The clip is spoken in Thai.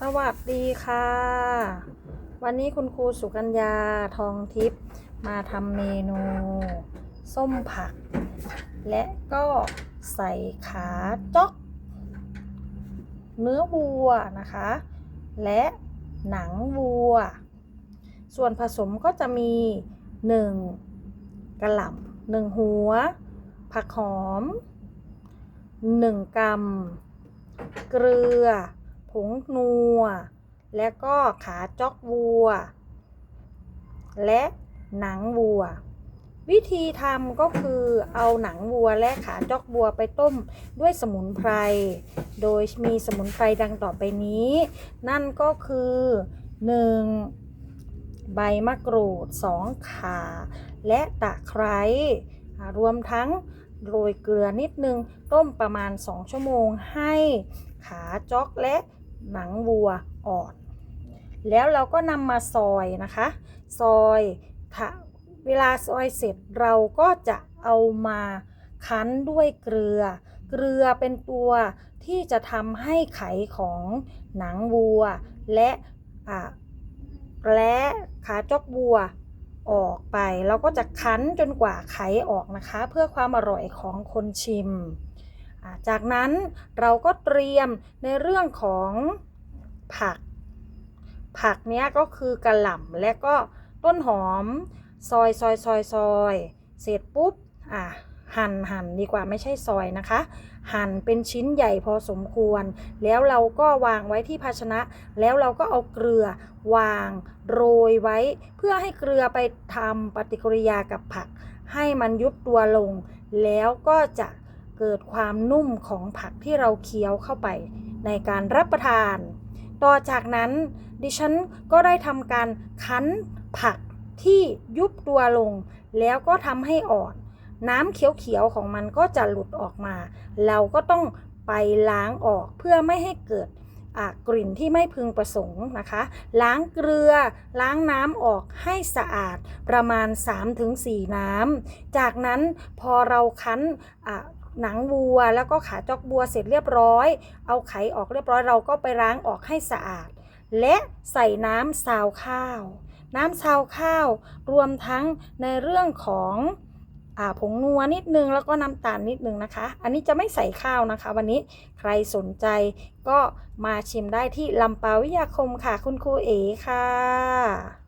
สวัสดีค่ะ วันนี้คุณครูสุกัญญาทองทิพย์มาทำเมนู ส้มผัก และก็ใส่ขาจ๊อก เนื้อวัวนะคะ และหนังวัว ส่วนผสมก็จะมี 1 กระหล่ำหนึ่งหัว ผักหอม 1กรัมเกลือ ผงนัว และก็ขาจอกวัว และหนังวัว วิธีทำก็คือเอาหนังวัวและขาจอกวัวไปต้มด้วยสมุนไพร โดยมีสมุนไพรดังต่อไปนี้ นั่นก็คือ 1. ใบมะกรูด 2ข่าและตะไคร้อ่รวมทั้งโรยเกลือนิดนึง ต้มประมาณ 2 ชั่วโมงให้ขาจอกและ หนังวัวอ่อน แล้วเราก็นำมาซอยนะคะ ซอยถ้าเวลาซอยเสร็จเราก็จะเอามาคั้นด้วยเกลือ เกลือเป็นตัวที่จะทำให้ไขของหนังวัว และและขาจอกวัวออกไป เราก็จะคั้นจนกว่าไขออกนะคะ เพื่อความอร่อยของคนชิม จากนั้นเราก็เตรียมในเรื่องของผัก ผักเนี้ยก็คือกระหล่ำและก็ต้นหอมซอยซอยซอยซอยเสร็จปุ๊บอะหั่นหั่นดีกว่าไม่ใช่ซอยนะคะ หั่นเป็นชิ้นใหญ่พอสมควร แล้วเราก็วางไว้ที่ภาชนะ แล้วเราก็เอาเกลือวางโรยไว้ เพื่อให้เกลือไปทำปฏิกิริยากับผัก ให้มันยุบตัวลง แล้วก็จะ เกิดความนุ่มของผักที่เราเคี้ยวเข้าไปในการรับประทาน ต่อจากนั้นดิฉันก็ได้ทำการคั้นผักที่ยุบตัวลง แล้วก็ทำให้อ่อน น้ำเขียวๆของมันก็จะหลุดออกมา เราก็ต้องไปล้างออกเพื่อไม่ให้เกิดกลิ่นที่ไม่พึงประสงค์นะคะ ล้างเกลือ ล้างน้ำออกให้สะอาดประมาณ 3-4 น้ำ จากนั้นพอเราคั้น หนังวัว แล้วก็ขาจอกบัวเสร็จเรียบร้อย เอาไขออกเรียบร้อยเราก็ไปล้างออกให้สะอาด และใส่น้ำซาวข้าว น้ำซาวข้าว รวมทั้งในเรื่องของอผงนัวนิดนึงแล้วก็น้ำตาลนิดนึงนะคะ อันนี้จะไม่ใส่ข้าวนะคะ วันนี้ใครสนใจก็มาชิมได้ที่ลำปาวิทยาคมค่ะ คุณครูเอ๋ค่ะ